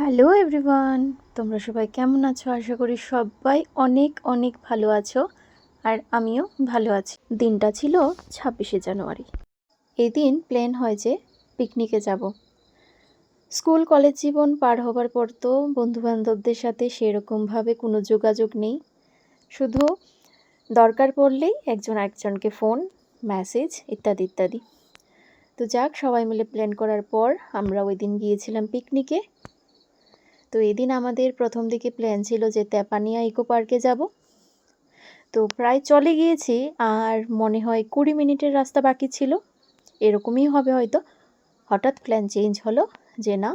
Hello everyone, তোমরা সবাই কেমন আছো? আশা করি সবাই অনেক অনেক ভালো আছো আর আমিও ভালো আছি। দিনটা ছিল ছাব্বিশে জানুয়ারি। এই দিন প্ল্যান হয় যে পিকনিকে যাব। স্কুল, কলেজ জীবন পার হবার পর তো বন্ধুবান্ধবদের সাথে সেরকমভাবে কোনো যোগাযোগ নেই। শুধু দরকার পড়লেই একজন একজনকে ফোন, মেসেজ ইত্যাদি ইত্যাদি। তো যাক, সবাই মিলে প্ল্যান করার পর আমরা ওই দিন গিয়েছিলাম পিকনিকে। তো এদিন আমাদের প্রথম দিকে প্ল্যান ছিল যে তেপানিয়া ইকো পার্কে যাব। তো প্রায় চলে গিয়েছি, আর মনে হয় কুড়ি মিনিটের রাস্তা বাকি ছিল। এরকমই হবে হয়তো। হঠাৎ প্ল্যান চেঞ্জ হলো যে না,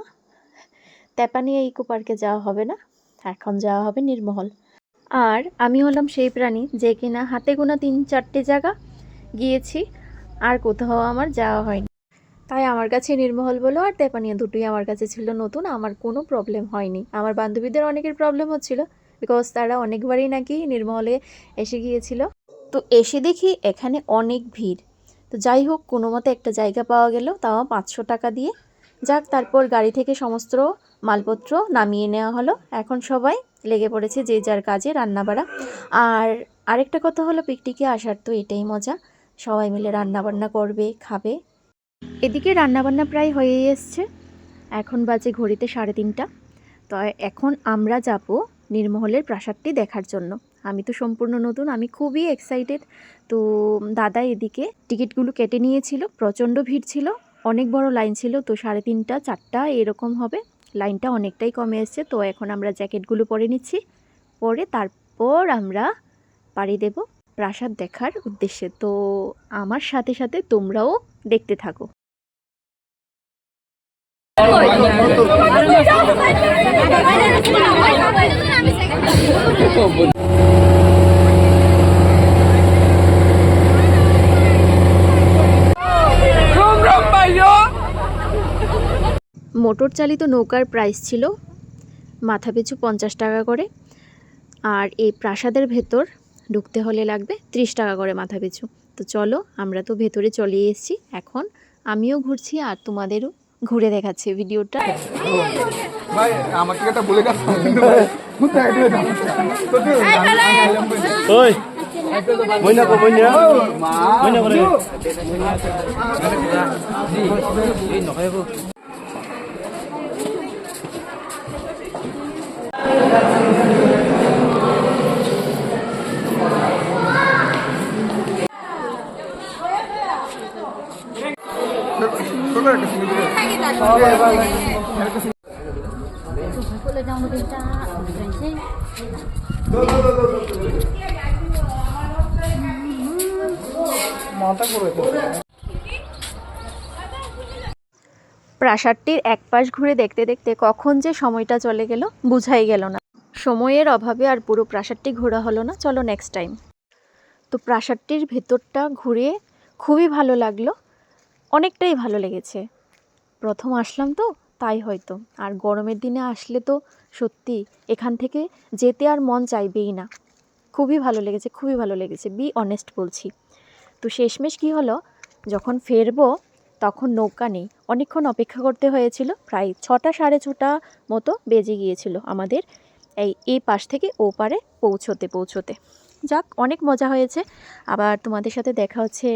তেপানিয়া ইকো পার্কে যাওয়া হবে না। এখন যাওয়া হবে নির্মহল আর আমি হলাম সেই প্রাণী যে কিনা হাতে গোনা তিন চারটে জায়গা গিয়েছি, আর কোথাও আমার যাওয়া হয়নি। তাই আমার কাছে নির্মহল বলো আর তেপানিয়া দুটোই আমার কাছে ছিল নতুন, আমার কোনো প্রবলেম হয়নি। আমার বান্ধবীদের অনেকের প্রবলেম হচ্ছিল বিকজ তারা অনেকবারই নাকি নির্মহলে এসে গিয়েছিল। তো এসে দেখি এখানে অনেক ভিড়। তো যাই হোক, কোনো মতে একটা জায়গা পাওয়া গেল, তাও পাঁচশো টাকা দিয়ে। যাক, তারপর গাড়ি থেকে সমস্ত মালপত্র নামিয়ে নেওয়া হলো। এখন সবাই লেগে পড়েছে যে যার কাজে রান্নাবাড়া। আর আরেকটা কথা হলো, পিকনিকে আসার তো এটাই মজা। সবাই মিলে রান্নাবান্না করবে, খাবে। এদিকে রান্নাবান্না প্রায় হয়েই এসছে। এখন বাজে ঘড়িতে সাড়ে তিনটা। তো এখন আমরা যাব নির্মহলের প্রাসাদটি দেখার জন্য। আমি তো সম্পূর্ণ নতুন, আমি খুবই এক্সাইটেড তো দাদা এদিকে টিকিটগুলো কেটে নিয়েছিল, প্রচণ্ড ভিড় ছিল, অনেক বড় লাইন ছিল, তো সাড়ে তিনটা, চারটা এরকম হবে। লাইনটা অনেকটাই কমে এসছে, তো এখন আমরা জ্যাকেটগুলো পরে নিচ্ছি। পরে তারপর আমরা পাড়ি দেব প্রাসাদ দেখার উদ্দেশ্যে। তো আমার সাথে সাথে তোমরাও দেখতে থাকো। মোটর চালিত নৌকার প্রাইস ছিল মাথাপিছু পঞ্চাশ টাকা করে, আর এই প্রাসাদের ভেতর ঢুকতে হলে লাগবে ত্রিশ টাকা করে মাথাপিছু তো চলো আমরা তো ভেতরে চলে এসেছি। এখন আমিও ঘুরছি আর তোমাদেরও ঘুরে দেখাচ্ছি ভিডিওটা। আমাকে প্রাসাদটির এক পাশ ঘুরে দেখতে দেখতে কখন যে সময়টা চলে গেল, বুঝাই গেল না। সময়ের অভাবে আর পুরো প্রাসাদটি ঘোরা হলো না। চলো নেক্সট টাইম তো প্রাসাদটির ভেতরটা ঘুরে খুবই ভালো লাগল। অনেকটাই ভালো লেগেছে। প্রথম আসলাম তো, তাই হয়তো। আর গরমের দিনে আসলে তো সত্যি এখান থেকে যেতে আর মন চাইবেই না। খুবই ভালো লেগেছে, খুবই ভালো লেগেছে বি অনেস্ট বলছি। তো শেষমেশ কী হলো, যখন ফেরবো, তখন নৌকা নেই। অনেকক্ষণ অপেক্ষা করতে হয়েছিল, প্রায় ছটা সাড়ে ছটা মতো বেজে গিয়েছিল আমাদের এই এই পাশ থেকে ও পারে পৌঁছোতে পৌঁছোতে। যাক, অনেক মজা হয়েছে। আবার তোমাদের সাথে দেখা হচ্ছে